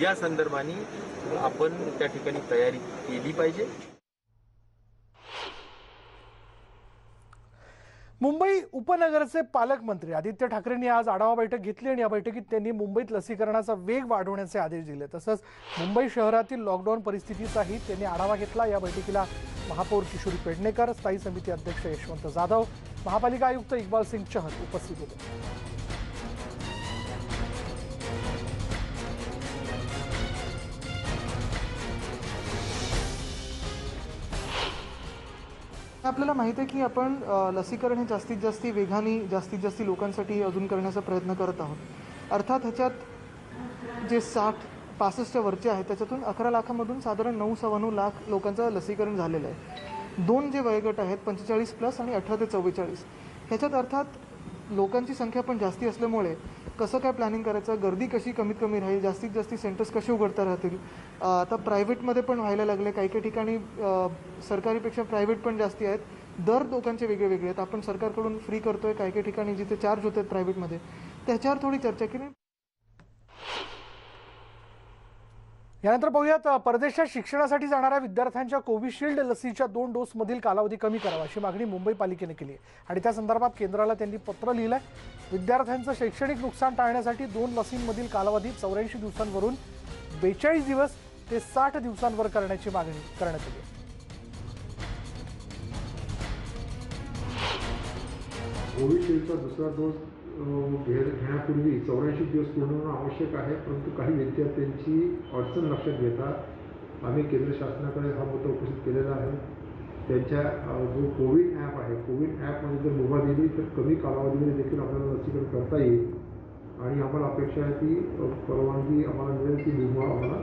या संदर्भाने आपण त्या ठिकाणी तयारी केली पाहिजे. मुंबई उपनगरचे पालकमंत्री आदित्य ठाकरेंनी आज आढावा बैठक घेतली आणि या बैठकीत त्यांनी मुंबईत लसीकरणाचा वेग वाढवण्याचे आदेश दिले. तसंच मुंबई शहरातील लॉकडाऊन परिस्थितीचाही त्यांनी आढावा घेतला. या बैठकीला महापौर किशोरी पेडणेकर स्थायी समिती अध्यक्ष यशवंत जाधव महापालिका आयुक्त इक्बाल सिंग चहल उपस्थित होते. आपल्याला माहिती आहे की आपण लसीकरण हे जास्तीत जास्त वेगाने जास्तीत जास्त लोकांसाठी अजून करण्याचा प्रयत्न करत आहोत. अर्थात ह्याच्यात जे साठ पासष्टच्या वरचे आहेत त्याच्यातून अकरा लाखामधून साधारण नऊ सव्वा नऊ लाख लोकांचं लसीकरण झालेलं आहे. दोन जे वयोगट आहेत पंचेचाळीस प्लस आणि अठरा ते चव्वेचाळीस. ह्याच्यात अर्थात लोकांची संख्या पण जास्ती असल्यामुळे कसं काय प्लॅनिंग करायचं? गर्दी कशी कमीत कमी राहील? जास्तीत जास्त सेंटर्स कसे उघडता राहतील? आता प्रायव्हेटमध्ये पण व्हायला लागले. काही काही ठिकाणी सरकारीपेक्षा प्रायव्हेट पण जास्ती आहेत. दर लोकांचे वेगळे वेगळे आहेत. आपण सरकारकडून फ्री करतोय. काही काही ठिकाणी जिथे चार्ज होत आहेत प्रायव्हेटमध्ये त्याच्यावर थोडी चर्चा केली. यानंतर पाहूयात परदेशात शिक्षणासाठी जाणाऱ्या विद्यार्थ्यांच्या कोविशिल्ड लसीच्या दोन डोसमधील कालावधी कमी करावा अशी मागणी मुंबई पालिकेने केली आहे. आणि त्या संदर्भात केंद्राला त्यांनी पत्र लिहिलं आहे विद्यार्थ्यांचं शैक्षणिक नुकसान टाळण्यासाठी दोन लसींमधील कालावधी चौऱ्याऐंशी दिवसांवरून बेचाळीस दिवस ते साठ दिवसांवर करण्याची मागणी करण्यात आली आहे. कोविशिल्डचा दुसरा डोस घे घेण्यापूर्वी चौऱ्याऐंशी दिवस पूर्ण होणं आवश्यक आहे परंतु काही विद्यार्थ्यांची अडचण लक्षात घेता आम्ही केंद्र शासनाकडे हा मुद्दा उपस्थित केलेला आहे. त्यांच्या जो कोविड ॲप आहे कोविड ॲपमध्ये जर मुभा दिली तर कमी कालावधीमध्ये देखील आपल्याला लसीकरण करता येईल. आणि आम्हाला अपेक्षा आहे ती परवानगी आम्हाला मिळेल ती मुभा आम्हाला